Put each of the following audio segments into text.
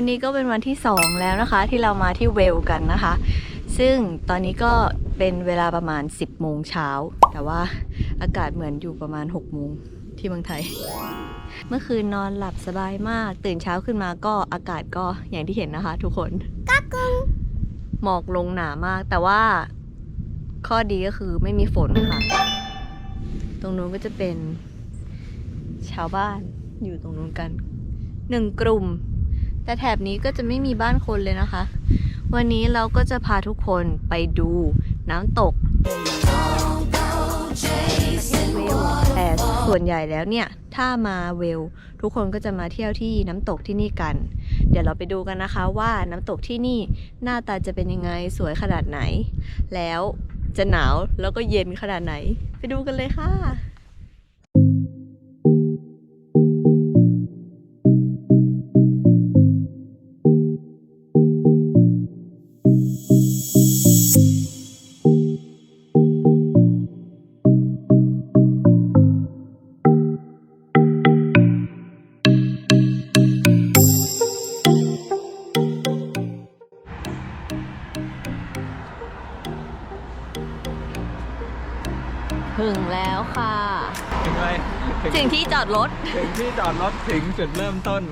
วันนี้ก็เป็นวันที่ 2 แล้วนะคะ ที่เรามาที่เวลกันนะคะ ซึ่งตอนนี้ก็เป็นเวลาประมาณ 10โมงเช้า แต่ว่าอากาศเหมือนอยู่ประมาณ6โมงที่เมืองไทย เมื่อคืนนอนหลับสบายมาก ตื่นเช้าขึ้นมาก็อากาศก็อย่างที่เห็นนะคะ ทุกคนกักงหมอกลงหนามาก แต่ว่าข้อดีก็คือไม่มีฝนค่ะ ตรงนู้นก็จะเป็นชาวบ้านอยู่ตรงนู้นกันหนึ่งกลุ่ม แต่แถบนี้ก็จะไม่มีบ้านคนเลยนะคะ วันนี้เราก็จะพาทุกคนไปดูน้ำตกแต่ส่วนใหญ่แล้วเนี่ย ถ้ามาเวล ทุกคนก็จะมาเที่ยวที่น้ำตกที่นี่กัน เดี๋ยวเราไปดูกันนะคะว่าน้ำตกที่นี่หน้าตาจะเป็นยังไงสวยขนาดไหน แล้วจะหนาวแล้วก็เย็นขนาดไหน ไปดูกันเลยค่ะ ถึงแล้วค่ะ ถึงเลยถึงถึงที่จอดรถ ถึงที่จอดรถถึงจุดเริ่มต้น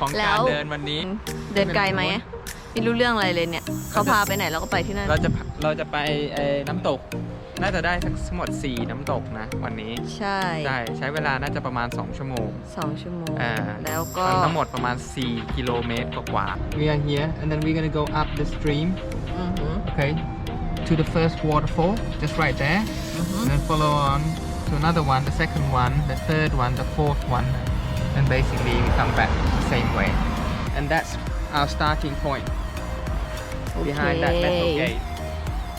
ของแล้การว เดินวันนี้ เดินไกลไหมไม่รู้เรื่องอะไรเลยเนี่ย เขาพาไปไหนเราก็ไปที่นั่น เราจะเราจะไปเอ่อน้ำตก น่าจะได้ทั้งหมด 4 น้ำตกนะ วันนี้ ใช่ใช่ ใช้เวลาน่าจะประมาณ 2 ชั่วโมงสองชั่วโมง อ่าแล้วก็ ทั้งหมดประมาณ 4 กิโลเมตรกว่าๆ We are here and then we're gonna go up the stream อือหือ okay to the first waterfall just right there อือหือ and then follow on to another one the second one the third one the fourth one and basically we come back the same way and that's our starting point โอเค behind that metal gate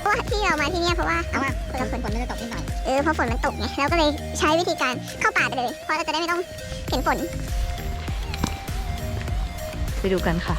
เพราะว่าที่เรามาที่เนี่ยเพราะว่าเอาว่าเผื่อฝนฝนมันจะตกนิดหน่อย เออเพราะฝนมันตกไงเราก็เลยใช้วิธีการเข้าป่าไปเลย เพราะเราจะได้ไม่ต้องเห็นฝน ไปดูกันค่ะ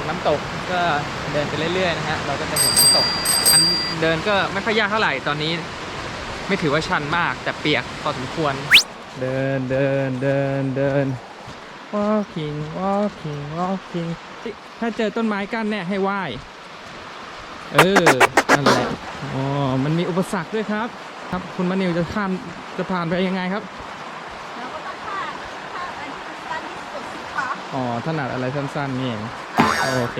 ของน้ำตกก็เดินไปเรื่อยๆนะฮะเราก็จะเห็นน้ำตกอันเดินก็ไม่ค่อยยากเท่าไหร่ตอนนี้ ไม่ถือว่าชันมากแต่เปียกพอสมควร เดินเดินเดินเดิน walking walking walking ถ้าเจอต้นไม้กั้นเนี่ยให้ไหว้เออนั่นแหละอ๋อมันมีอุปสรรคด้วยครับ ครับคุณมะนิวจะข้ามจะผ่านไปยังไงครับอ๋อถนัดอะไรสั้นๆนี่เอง โอเค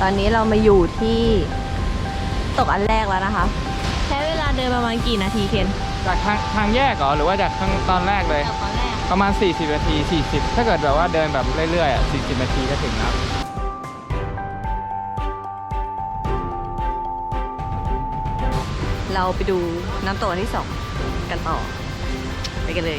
ตอนนี้เรามาอยู่ที่ตกอันแรกแล้วนะคะ ใช้เวลาเดินประมาณกี่นาทีเคนจากทางทางแยกเหรอหรือว่าจากทางตอนแรกเลย จากตอนแรก ประมาณ 40 นาที 40 ถ้าเกิดแบบว่าเดินแบบเรื่อยๆอะ40 นาทีก็ถึงแล้ว เราไปดูน้ำตกที่สองกันต่อ ไปกันเลย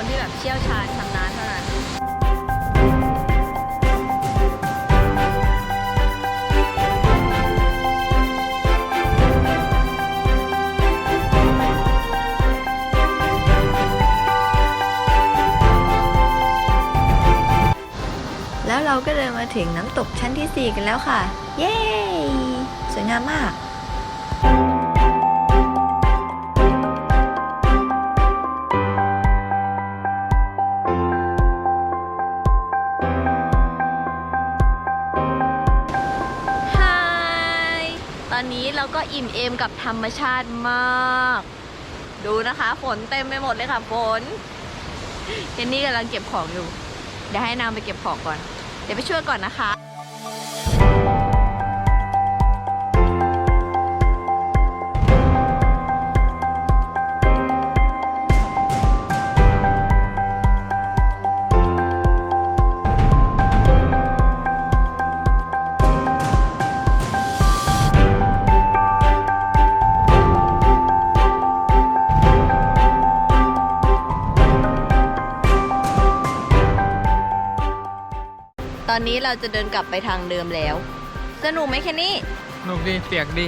คนที่แบบเชี่ยวชาญชำนาญเท่านั้น แล้วเราก็เดินมาถึงน้ำตกชั้นที่ 4 กันแล้วค่ะ เย้ สวยงามมาก แล้วก็อิ่มเอมกับธรรมชาติมาก ดูนะคะ ฝนเต็มไปหมดเลยค่ะฝนเจนนี่กำลังเก็บของอยู่ เดี๋ยวให้นางไปเก็บของก่อน เดี๋ยวไปช่วยก่อนนะคะ อนนี้เราจะเดินกลับไปทางเดิมแล้ว สนุกไหมแค่นี้สนุกดีเปียกดี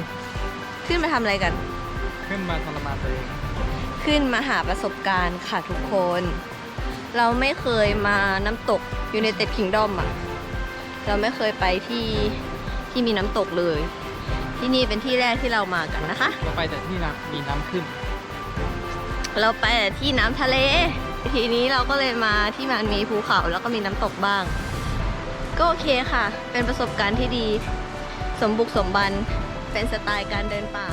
ขึ้นมาทำอะไรกัน ขึ้นมาทรมานตัวเองขึ้นมาหาประสบการณ์ค่ะทุกคน เราไม่เคยมาน้ำตกอยู่ในเต็ดคิงดอมอะ เราไม่เคยไปที่ที่มีน้ำตกเลย ที่นี่เป็นที่แรกที่เรามากันนะคะ เราไปแต่ที่น้ำมีน้ำขึ้น เราไปแต่ที่น้ำทะเล ทีนี้เราก็เลยมาที่มันมีภูเขาแล้วก็มีน้ำตกบ้าง ก็โอเคค่ะ เป็นประสบการณ์ที่ดี สมบุกสมบัน เป็นสไตล์การเดินป่า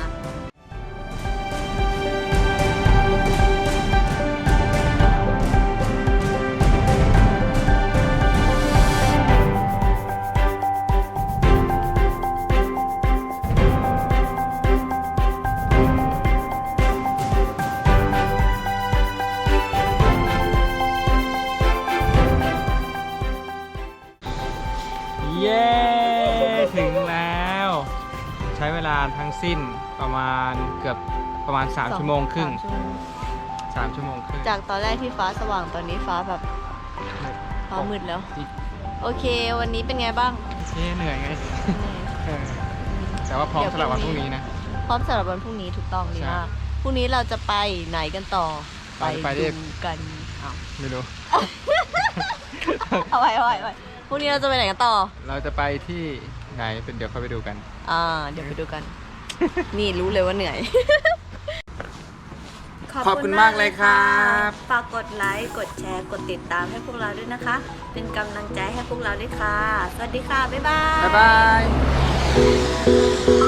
วลาทั้งสิ้นประมาณเกือบประมาณ 3 ชั่วโมงครึ่ง สามชั่วโมง3 ชั่วโมงครึ่ง จากตอนแรกที่ฟ้าสว่างตอนนี้ฟ้าแบบฟ้ามืดแล้วโอเค วันนี้เป็นไงบ้างเย้เหนื่อยไงเออแต่ว่าพร้อมเดี๋ยวสำหรับวันพพรุ่รุ่งงนี้ นี้นะ พร้อมสำหรับวันพรุ่งนี้ถูกต้องดีใช่มากพรุ่งนี้เราจะไปไหนกันต่อเราจะไปที่ ดูกันเอาไม่รู้ เอาไว้เอาไว้เอาไว้พรุ่งนี้เราจะไปไหนกันต่อ เราจะไปที่ ไหนเป็นเดี๋ยวค่อยไปดูกัน อ่า เดี๋ยวไปดูกัน นี่รู้เลยว่าเหนื่อย ขอบคุณมากเลยครับ ฝากกดไลค์ กดแชร์ กดติดตามให้พวกเราด้วยนะคะ เป็นกำลังใจให้พวกเราด้วยค่ะ สวัสดีค่ะ บ๊ายบาย บ๊ายบาย